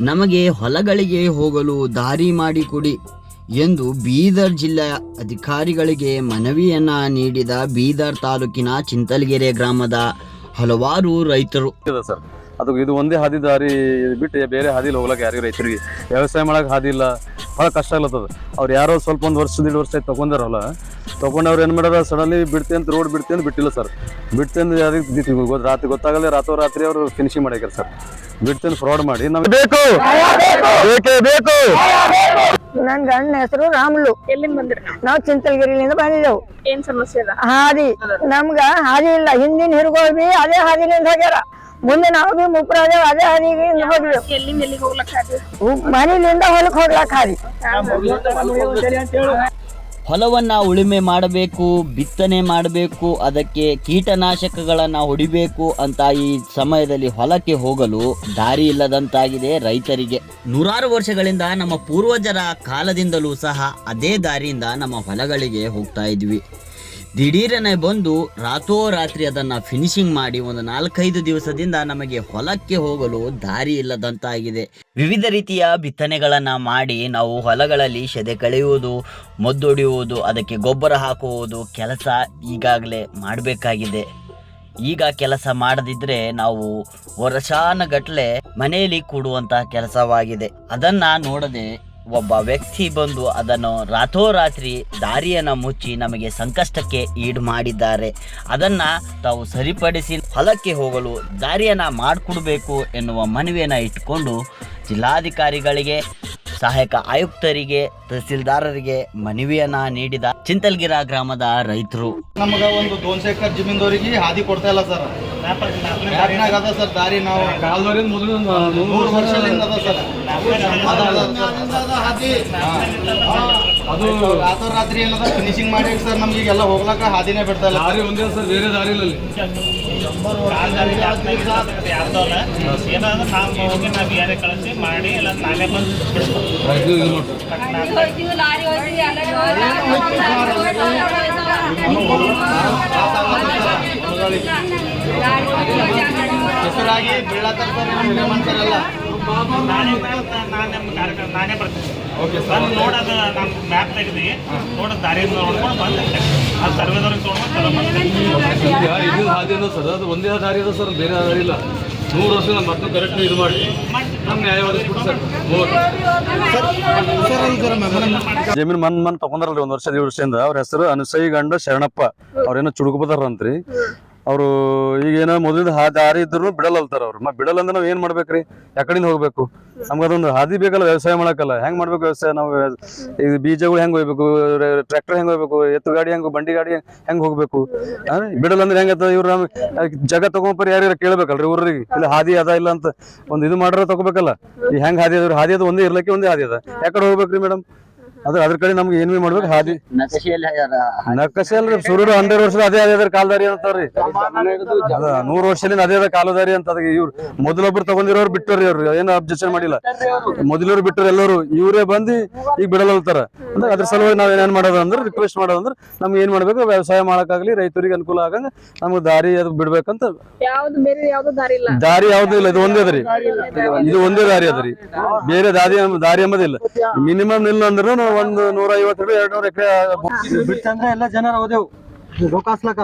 ನಮಗೆ ಹೊಲಗಳಿಗೆ ಹೋಗಲು ದಾರಿ ಮಾಡಿಕೊಡಿ ಎಂದು ಬೀದರ್ ಜಿಲ್ಲಾ ಅಧಿಕಾರಿಗಳಿಗೆ ಮನವಿಯನ್ನ ನೀಡಿದ ಬೀದರ್ ತಾಲೂಕಿನ ಚಿಂತಲಗೆರೆ ಗ್ರಾಮದ ಹಲವಾರು ರೈತರು. ಸರ್. ಅದು ಇದು ಒಂದೇ ಹಾದಿ ದಾರಿ ಬಿಟ್ಟು ಬೇರೆ ಹಾದಿಲಿ ಹೋಗ್ಲಕ್ಕೆ ಯಾರಿಗೂ ರೈತರಿಗೆ. ವ್ಯವಸಾಯ ಮಾಡಕ್ಕೆ ಹಾದಿ ಇಲ್ಲ ಭಾಳ ಕಷ್ಟ ಆಗ್ಲತ್ತದ. ಅವ್ರು ಯಾರೋ ಸ್ವಲ್ಪ ಒಂದು ವರ್ಷ ಎರಡು ವರ್ಷ ಆಯ್ತು ತೊಗೊಂಡಾರಲ್ಲ ತೊಗೊಂಡವ್ರು ಏನು ಮಾಡ್ಯಾರ ಸಡನ್ಲಿ ಬಿಡ್ತಿ ಅಂತ ರೋಡ್ ಬಿಡ್ತಿ ಅಂತ ಬಿಟ್ಟಿಲ್ಲ ಸರ್ ಬಿಡ್ತಿ ಯಾರಿಗೂ ಯಾರಿಗೆ ಗೊತ್ತು ರಾತ್ರಿ ಗೊತ್ತಾಗಲ್ಲ ರಾತ್ರಿ ರಾತ್ರಿ ಅವರು ಫಿನಿಶಿಂಗ್ ಮಾಡ್ಯಾರ ಸರ್ ಬಿಡ್ತಿ ಅಂತ ಫ್ರಾಡ್ ಮಾಡಿ ನಮ್ಗೆ ಬೇಕು! ಬೇಕೇ ಬೇಕು! ನನ್ ಗಂಡನ ಹೆಸರು ರಾಮುಲು. ಎಲ್ಲಿಂದ ಬಂದ್ರಿ ನಾವು? ನಾವು ಚಿಂತಲಗಿರಿಲಿಂದ ಬಂದಿದ್ದೆವು. ಏನ್ ಸಮಸ್ಯೆ ಅದ? ಹಾದಿ. ನಮ್ಗ ಹಾದಿ ಇಲ್ಲ. ಹಿಂದಿನ ಹಿರುಗೋಳ್ಬಿ ಬಿ ಅದೇ ಹಾದಿನಿಂದ ಹೋಗ್ಯಾರ. ಮುಂದೆ ನಾವು ಬಿ ಮುಪ್ರ ಅದೇವ್ ಅದೇ ಹಾದಿಗೆ ಹೋಗ್ಲಿ ಎಲ್ಲಿಂದ ಎಲ್ಲಿಗೆ ಮನೆಯಿಂದ ಹೊಲಕ್ ಹೋಗ್ಲಾಕ್ ಹಾದಿ. ಹೊಲವನ್ನ ಉಳುಮೆ ಮಾಡಬೇಕು ಬಿತ್ತನೆ ಮಾಡಬೇಕು ಅದಕ್ಕೆ ಕೀಟನಾಶಕಗಳನ್ನು ಹೊಡಿಬೇಕು ಅಂತ ಈ ಸಮಯದಲ್ಲಿ ಹೊಲಕ್ಕೆ ಹೋಗಲು ದಾರಿ ಇಲ್ಲದಂತಾಗಿದೆ ರೈತರಿಗೆ. ನೂರಾರು ವರ್ಷಗಳಿಂದ ನಮ್ಮ ಪೂರ್ವಜರ ಕಾಲದಿಂದಲೂ ಸಹ ಅದೇ ದಾರಿಯಿಂದ ನಮ್ಮ ಹೊಲಗಳಿಗೆ ಹೋಗ್ತಾ ಇದ್ವಿ. ದಿಢೀರನೆ ಬಂದು ರಾತ್ರೋರಾತ್ರಿ ಅದನ್ನು ಫಿನಿಶಿಂಗ್ ಮಾಡಿ ಒಂದು ನಾಲ್ಕೈದು ದಿವಸದಿಂದ ನಮಗೆ ಹೊಲಕ್ಕೆ ಹೋಗಲು ದಾರಿ ಇಲ್ಲದಂತಾಗಿದೆ. ವಿವಿಧ ರೀತಿಯ ಬಿತ್ತನೆಗಳನ್ನು ಮಾಡಿ ನಾವು ಹೊಲಗಳಲ್ಲಿ ಸೆದೆ ಕಳೆಯುವುದು, ಮದ್ದೊಡೆಯುವುದು, ಅದಕ್ಕೆ ಗೊಬ್ಬರ ಹಾಕುವುದು ಕೆಲಸ ಈಗಾಗಲೇ ಮಾಡಬೇಕಾಗಿದೆ. ಈಗ ಕೆಲಸ ಮಾಡದಿದ್ರೆ ನಾವು ವರ್ಷಾನಗಟ್ಲೆ ಮನೆಯಲ್ಲಿ ಕೂಡುವಂತಹ ಕೆಲಸವಾಗಿದೆ. ಅದನ್ನ ನೋಡದೆ ಒಬ್ಬ ವ್ಯಕ್ತಿ ಬಂದು ಅದನ್ನು ರಾತ್ರೋರಾತ್ರಿ ದಾರಿಯನ್ನು ಮುಚ್ಚಿ ನಮಗೆ ಸಂಕಷ್ಟಕ್ಕೆ ಈಡು ಮಾಡಿದ್ದಾರೆ. ಅದನ್ನ ತಾವು ಸರಿಪಡಿಸಿ ಹೊಲಕ್ಕೆ ಹೋಗಲು ದಾರಿಯನ್ನು ಮಾಡಿಕೊಡ್ಬೇಕು ಎನ್ನುವ ಮನವಿಯನ್ನು ಇಟ್ಟುಕೊಂಡು ಜಿಲ್ಲಾಧಿಕಾರಿಗಳಿಗೆ ಸಹಾಯಕ ಆಯುಕ್ತರಿಗೆ ತಹಸೀಲ್ದಾರರಿಗೆ ಮನವಿಯನ್ನ ನೀಡಿದ ಚಿಂತಲ್ಗಿರ ಗ್ರಾಮದ ರೈತರು. ನಮಗ ಒಂದು ದೋನ್ಸೆ ಎಕರ್ ಜಮೀನ್ದವರಿಗೆ ಹಾದಿ ಕೊಡ್ತಾ ಇಲ್ಲ ಸರ್. ಸರ್ ದಾರಿ ನಾವು ಮೂರು ವರ್ಷದಿಂದ ಅದ ಸರ್. ಅದ ಅದ ಸರ್. ಅದು ರಾತ್ರಿ ಏನದ ಫಿನಿಶಿಂಗ್ ಮಾಡಿ ಸರ್ ನಮ್ಗೆ ಈಗೆಲ್ಲ ಹೋಗ್ಲಾಕ ಹಾದಿನೇ ಬಿಡ್ತಾ ಇಲ್ಲ ದಾರಿ ಒಂದೇ ಸರ್ ಬೇರೆ ದಾರಿ ಇಲ್ಲ ಕಳಿಸಿ ಮಾಡಿ ಎಲ್ಲ ಬಂದು. ಹೆಸರಾಗಿ ಬೀಳತ್ತಾರ ಸರ್ ನಾನೇ ನಾನೇ ಕಾರ್ಯಕ್ರಮ ನಾನೇ ಬರ್ತೀನಿ. ಬಂದು ನೋಡೋದು ನಮ್ಮ ಮ್ಯಾಪ್ ತೆಗೆದು ನೋಡೋದು ದಾರಿ ನೋಡ್ಕೊಂಡು ಬಂದೆ. ಆ ಸರ್ವೇದವ್ರಿಗೆ ತೊಗೊಂಡು ತಗೊಂಡ್ಬಂದೆ ಸದ್ಯ ಇಲ್ಲಿಂದ ಸರ್ ಅದು ಒಂದೇ ದಾರಿ ಅದ ಸರ್ ಬೇರೆ ದಾರಿ ಇಲ್ಲ. ನೂರು ವರ್ಷ ನಮ್ಮ ಮತ್ತೆ ಕರೆಕ್ಟ್ ಇದು ಮಾಡಿ. ನಮ್ಮ ನ್ಯಾಯವಾದ ಸರ್. ಜಮೀನು ಮನ್ ಮನ್ ತಗೊಂಡ್ರಲ್ರಿ ಒಂದ್ ವರ್ಷ ಎರಡು ವರ್ಷದಿಂದ. ಅವ್ರ ಹೆಸರು ಅನುಸೈ ಗಂಡ ಶರಣಪ್ಪ. ಅವ್ರೇನೋ ಚುಡುಕುಬದಾರಂತ್ರಿ ಅವರು ಈಗೇನೋ ಮೊದಲಿಂದ ಹಾ ದಾರಿ ಇದ್ರು ಬಿಡಲ್ಲ ಅಲ್ತಾರ ಅವ್ರು. ಮತ್ತೆ ಅಂದ್ರೆ ನಾವ್ ಏನ್ ಮಾಡ್ಬೇಕ್ರಿ? ಯಾಕಡಿಂದ ಹೋಗ್ಬೇಕು? ನಮ್ಗೆ ಅದೊಂದು ಹಾದಿ ಬೇಕಲ್ಲ, ವ್ಯವಸಾಯ ಮಾಡಕ್ಕಲ್ಲ. ಹೆಂಗ್ ಮಾಡ್ಬೇಕು ವ್ಯವಸಾಯ ನಾವು? ಈ ಬೀಜಗಳು ಹೆಂಗ್ ಹೋಗ್ಬೇಕು ಟ್ರ್ಯಾಕ್ಟರ್ ಹೆಂಗ್ ಹೋಗ್ಬೇಕು ಎತ್ತು ಗಾಡಿ ಹೆಂಗ್, ಬಂಡಿ ಗಾಡಿ ಹೆಂಗ್ ಹೋಗ್ಬೇಕು? ಬಿಡಲ್ ಬಿಡಲ್ಲ ಅಂದ್ರೆ ಹೆಂಗತ್ತ ಇವ್ರು ನಮ್ ಜಾಗ ತಗೊಂಬರಿ ಯಾರ್ಯಾರ ಕೇಳ್ಬೇಕಲ್ರಿ ಊರಿಗೆ. ಇಲ್ಲ ಹಾದಿ ಅದ ಇಲ್ಲ ಅಂತ ಒಂದ್ ಇದು ಮಾಡ್ರ ತಗೋಬೇಕಲ್ಲ. ಈ ಹೆಂಗ್ ಹಾದಿ ಅದ? ಹಾದಿ ಅದ, ಒಂದೇ ಇರ್ಲಿಕ್ಕೆ ಒಂದೇ ಹಾದಿ ಅದ. ಯಾಕಡೆ ಹೋಗ್ಬೇಕ್ರಿ ಮೇಡಮ್? ಅದ್ರ ಅದ್ರ ಕಡೆ ನಮ್ಗೆ ಏನ್ ಮಾಡ್ಬೇಕು ಹಾದಿ. ನಕಶೆ ಅಲ್ರಿ ಸುರೂರು ಹಂಡ್ರೆಡ್ ವರ್ಷದ ಅದೇ ಅದೇ ಕಾಲದಾರಿ ಅಂತಾರ್ರಿ ಅದ ನೂರ್ ವರ್ಷದಿಂದ ಅದೇ ಅದ ಕಾಲದಾರಿ ಅಂತ ಅದಕ್ಕೆ ಇವ್ರು ಮೊದಲೊಬ್ರು ತಗೊಂಡಿರೋರು ಬಿಟ್ಟವ್ರಿ ಅವ್ರು ಏನು ಅಬ್ಜೆಕ್ಷನ್ ಮಾಡಿಲ್ಲ. ಮೊದಲವ್ರು ಬಿಟ್ಟರು ಎಲ್ಲರೂ ಇವರೇ ಬಂದು ಈಗ ಬಿಡಲಲ್ತಾರ ಅಂದ್ರೆ ಅದ್ರ ಸಲುವಾಗಿ ನಾವ್ ಏನೇನ್ ಮಾಡೋದು ಅಂದ್ರೆ ರಿಕ್ವೆಸ್ಟ್ ಮಾಡೋದು ಅಂದ್ರೆ ನಮ್ಗೆ ಏನ್ ಮಾಡ್ಬೇಕು ವ್ಯವಸಾಯ ಮಾಡಕ್ಕಾಗ್ಲಿ ರೈತರಿಗೆ ಅನುಕೂಲ ಆಗಂಗ ನಮ್ಗೆ ದಾರಿ ಅದು ಬಿಡ್ಬೇಕಂತ ಯಾವ್ದು ಬೇರೆ ಯಾವ್ದು ದಾರಿ ಇಲ್ಲ. ದಾರಿ ಯಾವ್ದು ಇಲ್ಲ ಇದು ಒಂದೇ ಅದ್ರಿ ಇದು ಒಂದೇ ದಾರಿ ಅದ್ರಿ. ಬೇರೆ ದಾರಿ ದಾರಿ ಎಂಬುದಿಲ್ಲ ಮಿನಿಮಮ್ ಇಲ್ಲ ಅಂದ್ರೂ ಒಂದು ನೂರ ಐವತ್ತು ಎರಡು ನೂರ ಎಕರೆ ಬಿಟ್ಟಂದ್ರೆ ಎಲ್ಲ ಜನರ ಹೋದೆವು ಲೋಕಾಸ್ಲಕ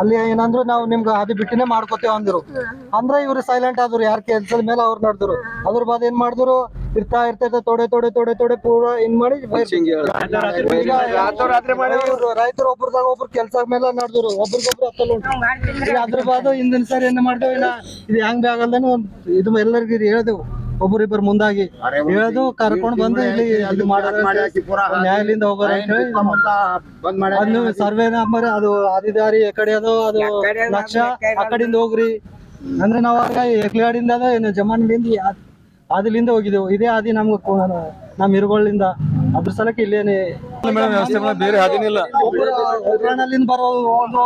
ಅಲ್ಲಿ ಏನಂದ್ರು ನಾವು ನಿಮ್ಗೆ ಅದು ಬಿಟ್ಟಿನೇ ಮಾಡ್ಕೋತೇವ ಅಂದ್ರು. ಅಂದ್ರೆ ಇವ್ರು ಸೈಲೆಂಟ್ ಆದ್ರು ಯಾರ ಕೆಲ್ಸದ ಮೇಲೆ ಅವ್ರು ನಡೆದ್ರು. ಅದ್ರ ಬಾದ್ ಏನ್ ಮಾಡಿದ್ರು? ಇರ್ತಾ ಇರ್ತಾ ತೊಡೆ ತೊಡೆ ತೊಡೆ ತೊಡೆ ಪೂರ ಏನ್ ಮಾಡಿ ರೈತರು ಒಬ್ರದಾಗ ಒಬ್ರು ಕೆಲ್ಸ ಮೇಲೆ ನಡೆದ್ರು. ಒಬ್ರಿಗೊಬ್ರು ಅತ್ತಲ್ಲ ಉಂಟು. ಅದ್ರ ಬಾದ್ ಹಿಂದಿನ ಸರಿ ಏನ್ ಮಾಡ್ದೇವು ಇದು ಹೆಂಗ್ ಆಗಲ್ದೇನು ಇದು ಎಲ್ಲರಿಗೂ ಹೇಳ್ದೆವು. ಒಬ್ರಿಬ್ಬರು ಮುಂದಾಗಿ ಹೇಳದು ಕರ್ಕೊಂಡು ಬಂದು ಇಲ್ಲಿ ಮಾಡೋದು ನ್ಯಾಯಾಲಯದಿಂದ ಹೋಗೋರು ಅಂತ ಹೇಳಿ ಸರ್ವೆ ನಂಬರ್ ಅದು ಆದಿದಾರಿ ಈ ಕಡೆ ಅದು ಅದು ಲಕ್ಷ ಆ ಕಡೆಯಿಂದ ಹೋಗ್ರಿ. ಅಂದ್ರೆ ನಾವ್ ಆಗ ಎಕ್ಲಾಡಿಂದ ಅದ ಏನು ಜಮಾನಿಂದ ಆದಿಲಿಂದ ಹೋಗಿದ್ದೆವು. ಇದೇ ಆದಿ ನಮ್ಗೆ ನಮ್ ನಮ್ಮ ಇರುಗಳಿಂದ ಅದ್ರ ಸಲಕ್ಕೆ ಇಲ್ಲೇನೆ ಮೇಡಮ್ ವ್ಯವಸ್ಥೆ ಬೇರೆ ಹಾದಿನಿಲ್ಲ ಬರೋ ಒಂದು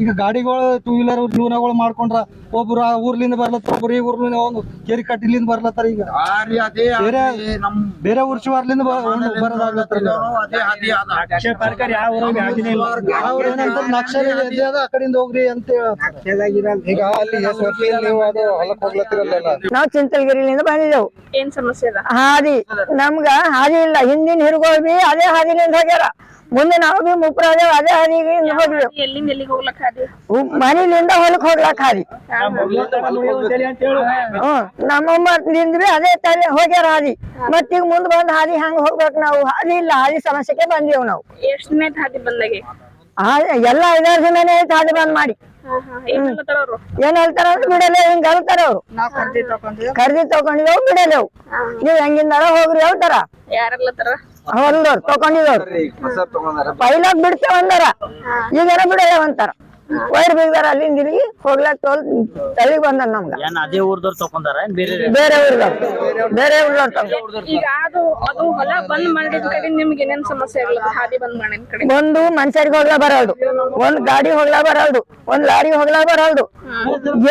ಈಗ ಗಾಡಿಗಳು ಟೂ ವೀಲರ್ ಲೂನಗಳು ಮಾಡ್ಕೊಂಡ್ರ ಒಬ್ರು ಆ ಊರ್ಲಿಂದ ಬರ್ಲತ್ತ ಒಬ್ರು ಈ ಊರ್ಲಿಂದ ಒಂದು ಕೆರಿ ಕಟ್ಟಿಲಿಂದ ಬರ್ಲತ್ತಾರ ಈಗ. ಬೇರೆ ಬೇರೆ ಊರ್ ಶಿವಾರ್ಲಿಂದ ಬರೋದಾಗ್ಲತ್ತಾರ ಅದೇ ಇದೆ ಅದ ಆ ಕಡೆಯಿಂದ ಹೋಗ್ರಿ ಅಂತ ಹೇಳ್ತಾರೆ. ಈಗ ಅಲ್ಲಿ ನೀವು ಅದು ಹೊಲಕ್ ಹೋಗ್ಲತ್ತಿರಲ್ಲ. ನಾವ್ ಚಿಂತಲಗಿರಿಲಿಂದ ಬಂದಿದ್ದೆವು. ಏನ್ ಸಮಸ್ಯೆ ಅದ? ಹಾದಿ ನಮ್ಗ ಹಾದಿ ಇಲ್ಲ ಹಿಂದಿನ ಹಿರುಗೋಳ್ ಬಿ ಅದೇ ಹಾದಿನಿಂದ ಹೋಗ್ಯಾರ. ಮುಂದೆ ನಾವು ಬಿ ಮುಪ್ರ ಅದೇವ್ ಅದೇ ಹಾದಿಗೆ ಹೋಗ್ಲಿ ಎಲ್ಲಿಂದ ಎಲ್ಲಿಗೆ ಹೋಗ್ಲಕ್ ಹಾದಿ? ಮನಿಲಿಂದ ಹೊಲಕ್ ಹೋಗ್ಲಾಕ್ ಹಾದಿ. ಹ್ಮ್. ನಮ್ಮಮ್ಮದಿಂದ ಬಿ ಅದೇ ತಲೆ ಹೋಗ್ಯಾರ ಹಾದಿ. ಮತ್ತೀಗ ಮುಂದ್ ಬಂದ್ ಹಾದಿ ಹಂಗ ಹೋಗ್ಬೇಕು ನಾವು. ಹಾದಿ ಇಲ್ಲ ಹಾದಿ ಸಮಸ್ಯೆಗೆ ಬಂದೇವ್ ನಾವು. ಎಷ್ಟನೇ ಹಾದಿ ಬಂದಾಗೆ? ಎಲ್ಲ ಐದಾರು ದಿನನೇ ಹಾದಿ ಬಂದ್ ಮಾಡಿ. ಏನ್ ಹೇಳ್ತಾರ ಬಿಡಲ್ಲ ಹಿಂಗ ಹೇಳ್ತಾರ ಅವ್ರು. ಖರೀದಿ ತಗೊಂಡಿದ್ದೇವು ಬಿಡಲೇವು ನೀವ್ ಹೆಂಗಿಂದಾರ ಹೋಗ್ರಿ ಹೇಳ್ತಾರ. ಯಾರಲ್ಲ ಹೊಲ್ದವ್ರು ತಗೊಂಡಿದವ್ರು ಪೈಲಾಗ್ ಬಿಡ್ತೇವ ಅಂದಾರ. ಈಗೇನ ಬಿಡಲ್ಲ ಅಂತಾರ. ವೈರ್ ಬೀಗಾರ ಅಲ್ಲಿಂದ ಇಲ್ಲಿಗೆ ಹೋಗ್ಲಾಕ್ ತೋಲ್ ತಳಿ ಬಂದ ನಮ್ಗ. ಏನ್ ಅದೇ ಊರ್ದವ್ರು ತಕೊಂಡಾರ ಏನ್ ಬೇರೆ ಬೇರೆ ಊರ್ದವ್ರು. ಬೇರೆ ಊರ್ದವ್ರು ತಗೊಂಡ್ ಈಗ ಅದು ಅದು ಹೊಲ ಬಂದ್ ಮಾಡಿದ ಕಡೆ ನಿಮ್ಗೆ ಏನೇನ್ ಸಮಸ್ಯೆ ಆಗಲ್ಲ ಹಾದಿ ಬಂದ್ ಮಾಡಿದ ಕಡೆ? ಒಂದು ಮನುಷ್ಯರಿಗೆ ಹೋಗ್ಲಾ ಬರಲ್ದು. ಒಂದ್ ಗಾಡಿ ಹೋಗ್ಲಾ ಬರಲ್ದು. ಒಂದ್ ಲಾರಿ ಹೋಗ್ಲಾ ಬರಲ್ದು.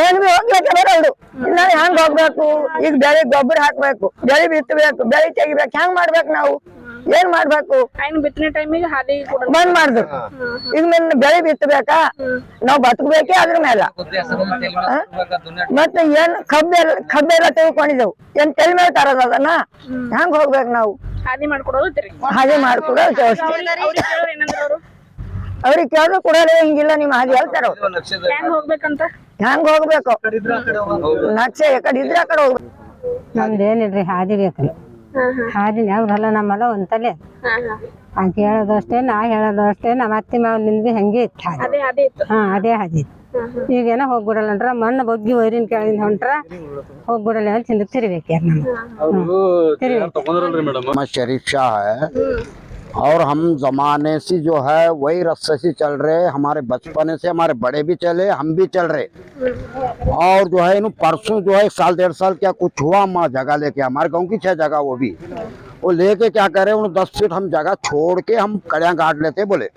ಏನ್ ಬಿ ಹೋಗ್ಲಾಕ ಬರಲ್ದು. ನಾವ್ ಹೆಂಗ್ ಹೋಗ್ಬೇಕು? ಈಗ ಬೆಳೆ ಗೊಬ್ಬರ ಹಾಕ್ಬೇಕು ಬೆಳಿ ಬಿತ್ತಬೇಕು ಬೆಳಿ ತೆಗಿಬೇಕು ಹೆಂಗ್ ಮಾಡ್ಬೇಕು ನಾವು? ಏನ್ ಮಾಡ್ಬೇಕು? ಕೈನ್ ಬಿತ್ತನೆ ಟೈಮಿಗೆ ಹಾದಿ ಕೂಡ ಬಂದ್ ಮಾಡ್ದು ಈಗ ನನ್ನ ಬೆಳೆ ಬಿತ್ತಬೇಕಾ? ನಾವ್ ಬದುಕಬೇಕೇ ಅದ್ರ ಮೇಲೆ? ಮತ್ತೆ ಏನ್ ಕಬ್ಬೆಲ್ಲ ಕಬ್ಬೆಲ್ಲ ತಿಳ್ಕೊಂಡಿದ್ದೆವು ಏನ್ ತೆಲ್ ಮೇಲೆ ತರೋದ ಅದನ್ನ? ಹೆಂಗ್ ಹೋಗ್ಬೇಕು ನಾವು? ಹಾದಿ ಮಾಡ್ಕೊಡೋದು ಹಾದಿ ಮಾಡ್ಕೊಡೋದು ಅವ್ರಿಗೆ ಕೇಳಿದ್ರು ಕೊಡಲ್ಲ ಹಿಂಗಿಲ್ಲ ನಿಮ್ ಹಾದಿ ಹೇಳ್ತಾರ? ಹೆಂಗ್ ಹೋಗ್ಬೇಕಂತ? ಹೆಂಗ್ ಹೋಗ್ಬೇಕು? ನಕ್ಷೆ ಕಡೆ ಇದ್ರೆ ಆ ಕಡೆ ಹೋಗ್ಬೇಕು. ನಮ್ದೇನಿಲ್ರಿ ಹಾದಿ ಬೇಕ್ರಿ ಹಾದಿ ಯಾವ್ದಲ್ಲ ನಮ್ಮಲ್ಲ ಒಂದ್ ತಲೆ ಹಾ. ಆಕೆ ಹೇಳೋದು ಅಷ್ಟೇ ನಾ ಹೇಳೋದು ಅಷ್ಟೇ ನಮ್ಮ ಅತ್ತಿ ಮಾವನಿಂದ ಬಿ ಹಂಗೆ ಇತ್ತು ಹಾ ಅದೇ ಹಾದಿ ಇತ್ತು. ಹಾ ಅದೇ ಹಾದಿ ಈಗೇನೋ ಹೋಗ್ಬಿಡಲ್ಲಂದ್ರ ಮಣ್ಣು ಬಗ್ಗಿ ವೈರಿನ ಕೆಳಗಿಂದ ಹೊಂಟ್ರ ಹೋಗ್ಬಿಡಲ್ಲ ಅಂತ ಹಿಂದಕ್ಕೆ ತಿರ್ಬೇಕು ಯಾರು ನಮ್ಮ ಶರೀಫ್ ಮೇಡಮ್ और हम जमाने से जो है, वही रस्ते से चल रहे हमारे बचपने से, हमारे बड़े भी चले, हम भी चल रहे। और जो है परसों जो है, एक साल, डेढ़ साल क्या कुछ हुआ, हम जगह लेके, हमारे गाँव की छह जगह वो भी। वो लेके क्या करे, उन दस फीट हम जगह छोड़ के हम कड़िया काट लेते, बोले।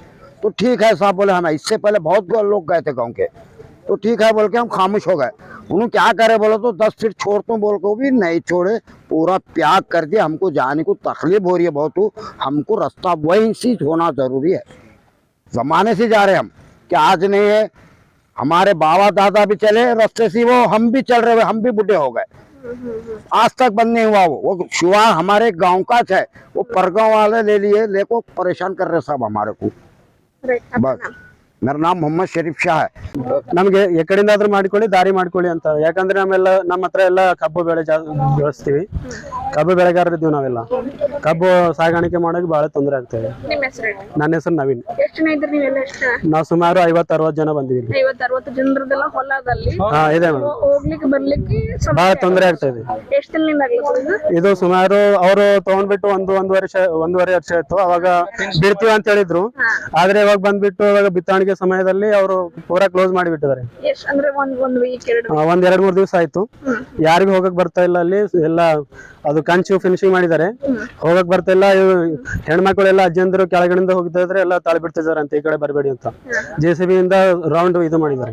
तो ठीक है, साहब, बोले, हम इससे पहले बहुत लोग गए थे गाँव के। तो ठीक है बोल के हम खामोश हो गए। उन्होंने क्या करे बोलो तो दस फीट छोड़ तो बोल को भी नहीं छोड़े। पूरा प्याग कर दिया हमको जाने को तकलीफ़ हो रही है बहुत। हमको रास्ता वहीं से होना ज़रूरी है। जमाने से जा रहे हम क्या आज नहीं है। हमारे बाबा दादा भी चले रास्ते से वो हम भी चल रहे हम भी बुढ़े हो गए। आज तक बंद नहीं हुआ वो। वो शुआ हमारे गाँव का है वो परगांव वाले ले लिए लेको परेशान कर रहे सब हमारे को। बस। ಮೇರ ನಾಮ್ ಮೊಹಮ್ಮದ್ ಶರೀಫ್ ಶಾ. ನಮಗೆ ಎಕಡೆಯಿಂದಾದ್ರೂ ಮಾಡಿಕೊಳ್ಳಿ ದಾರಿ ಮಾಡ್ಕೊಳ್ಳಿ ಅಂತ. ಯಾಕಂದ್ರೆ ನಮ್ಮೆಲ್ಲ ನಮ್ಮ ಹತ್ರ ಎಲ್ಲ ಕಬ್ಬು ಬೆಳೆ ಬೆಳೆಸ್ತೀವಿ. ಕಬ್ಬು ಬೆಳೆಗಾರರಿದ್ದೀವಿ ನಾವೆಲ್ಲ. ಕಬ್ಬು ಸಾಗಾಣಿಕೆ ಮಾಡೋಕೆ ಬಹಳ ತೊಂದರೆ ಆಗ್ತದೆ. ನನ್ನ ಹೆಸರು ನವೀನ್. ನಾವು ಸುಮಾರು ಐವತ್ತು ಅರವತ್ತು ಜನ ಬಂದಿದ್ದೀವಿ. ಹಾ ಇದೆ ಮೇಡಮ್. ತೊಂದರೆ ಆಗ್ತದೆ ಇದು. ಸುಮಾರು ಅವರು ತಗೊಂಡ್ಬಿಟ್ಟು ಒಂದು ಒಂದೂವರೆ ವರ್ಷ ಒಂದೂವರೆ ವರ್ಷ ಆಯ್ತು. ಅವಾಗ ಬಿಡ್ತೀವಿ ಅಂತ ಹೇಳಿದ್ರು. ಆದ್ರೆ ಇವಾಗ ಬಂದ್ಬಿಟ್ಟು ಇವಾಗ ಬಿತ್ತಾಣಿ ಬಿತ್ತಾಣಿಕೆ ಸಮಯದಲ್ಲಿ ಅವರು ಪೂರಾ ಕ್ಲೋಸ್ ಮಾಡಿಬಿಟ್ಟಿದ್ದಾರೆ ಎಷ್ಟ್ ಅಂದ್ರೆ ಒಂದ್ ಒಂದ್ ವೀಕ್ ಎರಡು ಆ, ಒಂದ್ ಎರಡ್ ಮೂರ್ ದಿವಸ ಆಯ್ತು. ಯಾರಿಗೂ ಹೋಗಕ್ ಬರ್ತಾ ಇಲ್ಲ ಅಲ್ಲಿ ಎಲ್ಲ ಅದು ಕಂಚು ಫಿನಿಶಿಂಗ್ ಮಾಡಿದ್ದಾರೆ. ಹೋಗಕ್ ಬರ್ತಾ ಇಲ್ಲ ಇವ್ ಹೆಣ್ಮಕ್ಳೆಲ್ಲ ಅಜ್ಜಂದ್ರು ಕೆಳಗಡೆಯಿಂದ ಹೋಗ್ತಾ ಇದ್ರೆ ಎಲ್ಲ ತಾಳಿ ಬಿಡ್ತಿದಾರೆ ಅಂತ ಈ ಕಡೆ ಬರಬೇಡಿ ಅಂತ. ಜೆ ಸಿ ಬಿ ಇಂದ ರೌಂಡ್ ಇದು ಮಾಡಿದ್ದಾರೆ.